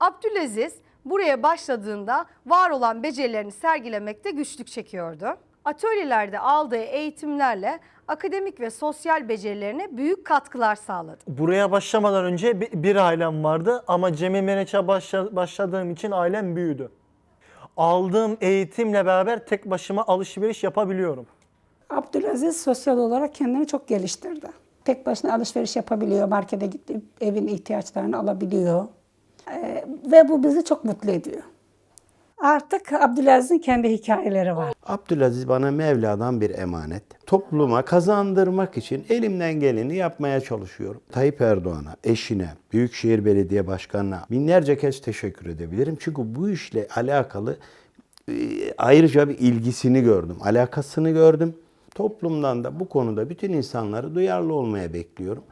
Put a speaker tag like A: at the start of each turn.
A: Abdülaziz buraya başladığında var olan becerilerini sergilemekte güçlük çekiyordu. Atölyelerde aldığı eğitimlerle akademik ve sosyal becerilerine büyük katkılar sağladı.
B: Buraya başlamadan önce bir, bir ailem vardı ama Cemil Meriç'e başla- başladığım için ailem büyüdü. Aldığım eğitimle beraber tek başıma alışveriş yapabiliyorum.
C: Abdülaziz sosyal olarak kendini çok geliştirdi. Tek başına alışveriş yapabiliyor, markete gidip evin ihtiyaçlarını alabiliyor. Ve bu bizi çok mutlu ediyor. Artık Abdülaziz'in kendi hikayeleri var.
D: Abdülaziz bana Mevla'dan bir emanet. Topluma kazandırmak için elimden geleni yapmaya çalışıyorum. Tayyip Erdoğan'a, eşine, Büyükşehir Belediye Başkanı'na binlerce kez teşekkür edebilirim. Çünkü bu işle alakalı e, ayrıca bir ilgisini gördüm, alakasını gördüm. Toplumdan da bu konuda bütün insanları duyarlı olmaya bekliyorum.